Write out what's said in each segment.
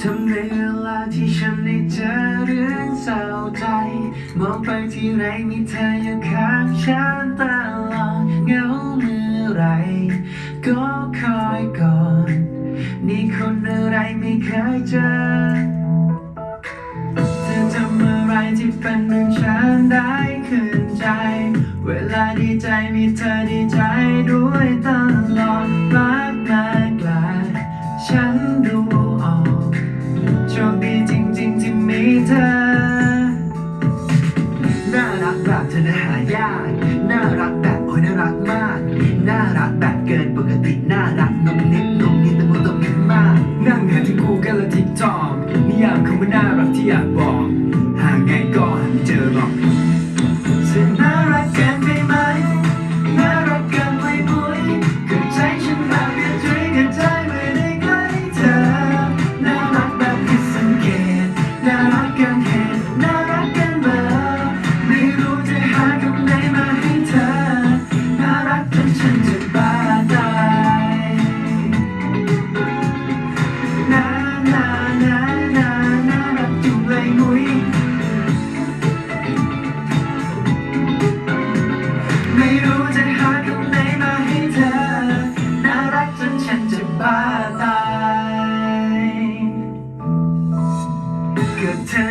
เวลาที่ฉันได้เจอเรื่องเศร้าใจ มองไปที่ไรมีเธออยู่ข้างฉันตลอดเหงาเมื่อไร ก็คอยก่อน นี่คนอะไรไม่เคยเจอ เธอทำอะไรที่เป็นเรื่องฉันได้ขึ้นใจ เวลาดีใจมีเธอดีใจด้วยตลอดรักมากลายฉันดู แบบเธอน่ะหายาก น่ารักแบบโอ้ยน่ารักมาก น่ารักแบบเกินปกติ น่ารักนุ่มนิ่มนุ่มนิ่มแต่มุตมิมาก นั่งหาที่กูกันละทิกจอมนิยามคำว่าน่ารักที่อยากบอกหาไงก็หาไม่เจอหรอก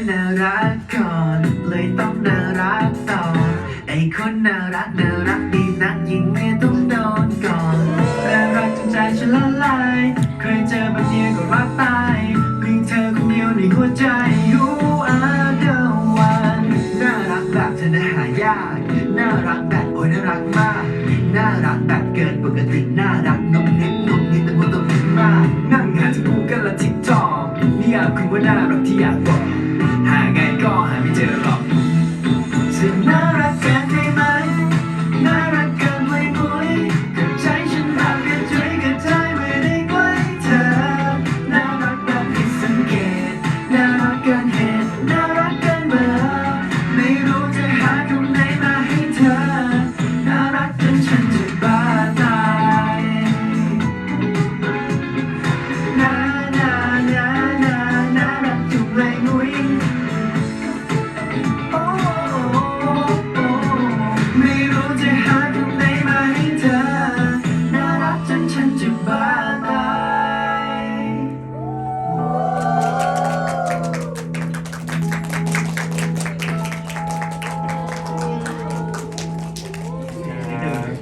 น่ารักก่อน เลยต้องน่ารักต่อ ไอ้คนน่ารักน่ารักดีนักยิงไม่ต้องโดนก่อนน่ารักจนใจฉันละลาย เคยเจอแบบนี้ก็รักตายมีเธอคนเดียวในหัวใจ You are the one น่ารักแบบเธอน่ะหายาก น่ารักแบบโอ้ยน่ารักมาก น่ารักแบบเกินปกติ น่ารักนุ่มนิดนุ่มนิดแต่ว่าต้องมาก นั่งหาจะกูกันละทิกจอกนิยามคำว่าน่ารักที่อยากบอก